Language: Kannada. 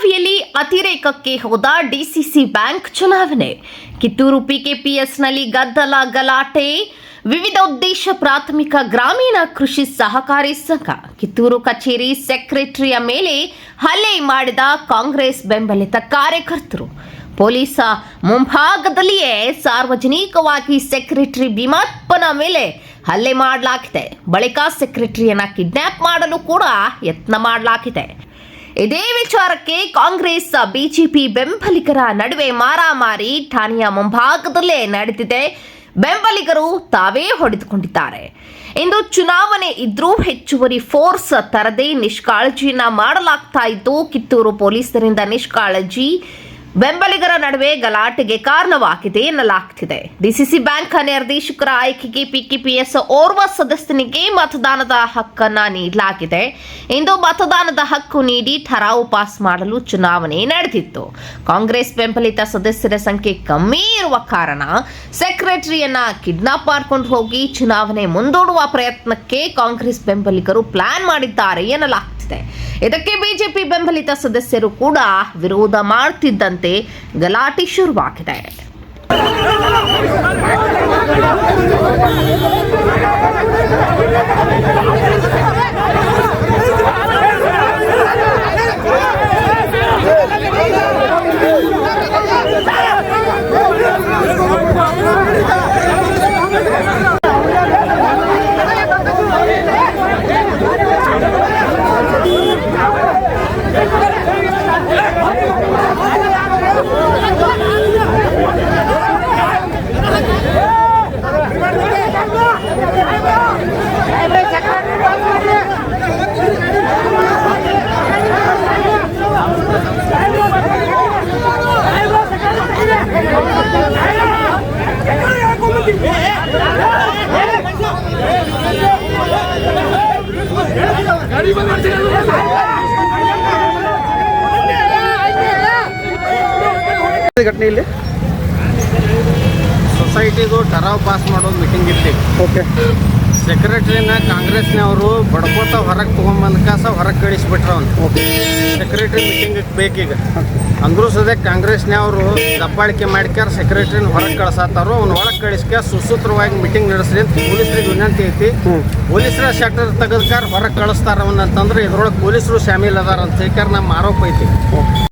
ಅತಿರೇಕಕ್ಕೆ ಹೋದ ಡಿಸಿಸಿ ಬ್ಯಾಂಕ್ ಚುನಾವಣೆ. ಕಿತ್ತೂರು ಪಿಕೆಪಿಎಸ್ನಲ್ಲಿ ಗದ್ದಲ ಗಲಾಟೆ. ವಿವಿಧ ಉದ್ದೇಶ ಪ್ರಾಥಮಿಕ ಗ್ರಾಮೀಣ ಕೃಷಿ ಸಹಕಾರಿ ಸಂಘ. ಕಿತ್ತೂರು ಕಚೇರಿ ಸೆಕ್ರೆಟರಿಯ ಮೇಲೆ ಹಲ್ಲೆ ಮಾಡಿದ ಕಾಂಗ್ರೆಸ್ ಬೆಂಬಲಿತ ಕಾರ್ಯಕರ್ತರು. ಪೊಲೀಸ ಮುಂಭಾಗದಲ್ಲಿಯೇ ಸಾರ್ವಜನಿಕವಾಗಿ ಸೆಕ್ರೆಟರಿ ಭೀಮಪ್ಪನ ಮೇಲೆ ಹಲ್ಲೆ ಮಾಡಲಾಗಿದೆ. ಬಳಿಕ ಸೆಕ್ರೆಟರಿಯನ್ನ ಕಿಡ್ನಾಪ್ ಮಾಡಲು ಕೂಡ ಯತ್ನ ಮಾಡಲಾಗಿದೆ. ಇದೇ ವಿಚಾರಕ್ಕೆ ಕಾಂಗ್ರೆಸ್, ಬಿಜೆಪಿ ಬೆಂಬಲಿಗರ ನಡುವೆ ಮಾರಾಮಾರಿ ಠಾಣೆಯ ಮುಂಭಾಗದಲ್ಲೇ ನಡೆದಿದೆ. ಬೆಂಬಲಿಗರು ತಾವೇ ಹೊಡೆದುಕೊಂಡಿದ್ದಾರೆ. ಇಂದು ಚುನಾವಣೆ ಇದ್ರೂ ಹೆಚ್ಚುವರಿ ಫೋರ್ಸ್ ತರದೆ ನಿಷ್ಕಾಳಜಿಯನ್ನ ಮಾಡಲಾಗ್ತಾ ಇತ್ತು ಕಿತ್ತೂರು ಪೊಲೀಸರಿಂದ ನಿಷ್ಕಾಳಜಿ ಬೆಂಬಲಿಗರ ನಡುವೆ ಗಲಾಟೆಗೆ ಕಾರಣವಾಗಿದೆ ಎನ್ನಲಾಗ್ತಿದೆ. ಡಿಸಿಸಿ ಬ್ಯಾಂಕ್ ನಿರ್ದೇಶಕರ ಆಯ್ಕೆಗೆ ಪಿಕೆಪಿಎಸ್ ಓರ್ವ ಸದಸ್ಯನಿಗೆ ಮತದಾನದ ಹಕ್ಕನ್ನ ನೀಡಲಾಗಿದೆ. ಇಂದು ಮತದಾನದ ಹಕ್ಕು ನೀಡಿ ಠರಾವು ಪಾಸ್ ಮಾಡಲು ಚುನಾವಣೆ ನಡೆದಿತ್ತು. ಕಾಂಗ್ರೆಸ್ ಬೆಂಬಲಿತ ಸದಸ್ಯರ ಸಂಖ್ಯೆ ಕಮ್ಮಿ ಇರುವ ಕಾರಣ ಸೆಕ್ರೆಟರಿಯನ್ನ ಕಿಡ್ನಾಪ್ ಮಾಡಿಕೊಂಡು ಹೋಗಿ ಚುನಾವಣೆ ಮುಂದೂಡುವ ಪ್ರಯತ್ನಕ್ಕೆ ಕಾಂಗ್ರೆಸ್ ಬೆಂಬಲಿಗರು ಪ್ಲಾನ್ ಮಾಡಿದ್ದಾರೆ ಎನ್ನಲಾಗ್ತಿದೆ. ಇದಕ್ಕೆ ಬಿಜೆಪಿ ಬೆಂಬಲಿತ ಸದಸ್ಯರು ಕೂಡ ವಿರೋಧ ಮಾಡುತ್ತಿದ್ದಂತೆ ಗಲಾಟೆ ಶುರುವಾಗಿದೆ. ಘಟನೆ ಇಲ್ಲಿ ಸೊಸೈಟಿದು ಟರಾವ್ ಪಾಸ್ ಮಾಡೋದು ಮೀಟಿಂಗ್ ಇತ್ತು ಓಕೆ ಸೆಕ್ರೆಟರಿನ ಕಾಂಗ್ರೆಸ್ನವರು ಬಡ್ಕೋತ ಹೊರಗೆ ತೊಗೊಂಬಂದ ಕಾಸ ಹೊರಗೆ ಕಳಿಸ್ಬಿಟ್ರ ಅವ್ನು. ಸೆಕ್ರೆಟ್ರಿ ಮೀಟಿಂಗ್ ಬೇಕೀಗ. ಅಂದ್ರೂ ಸದ್ಯ ಕಾಂಗ್ರೆಸ್ನವರು ದಬ್ಬಾಳಿಕೆ ಮಾಡ್ಕ್ಯಾರ ಸೆಕ್ರೆಟರಿನ ಹೊರಗೆ ಕಳ್ಸಾತಾರು ಅವ್ನು ಹೊರಗೆ ಕಳಿಸ್ಕ ಸುಸೂತ್ರವಾಗಿ ಮೀಟಿಂಗ್ ನಡೆಸ್ರಿ ಅಂತ ಪೊಲೀಸರಿಗೆ ವಿನಂತಿ ಐತಿ. ಪೊಲೀಸರ ಶಟರ್ ತೆಗೆದ್ಕಾರ ಹೊರಗೆ ಕಳಿಸ್ತಾರ ಅವನಂತಂದ್ರೆ ಅಂತಂದ್ರೆ ಇದ್ರೊಳಗೆ ಪೊಲೀಸರು ಶಾಮೀಲ್ ಅದಾರ ಅಂತ ಹೇಳ್ಕಾರ ನಮ್ಮ ಆರೋಪ ಐತಿ.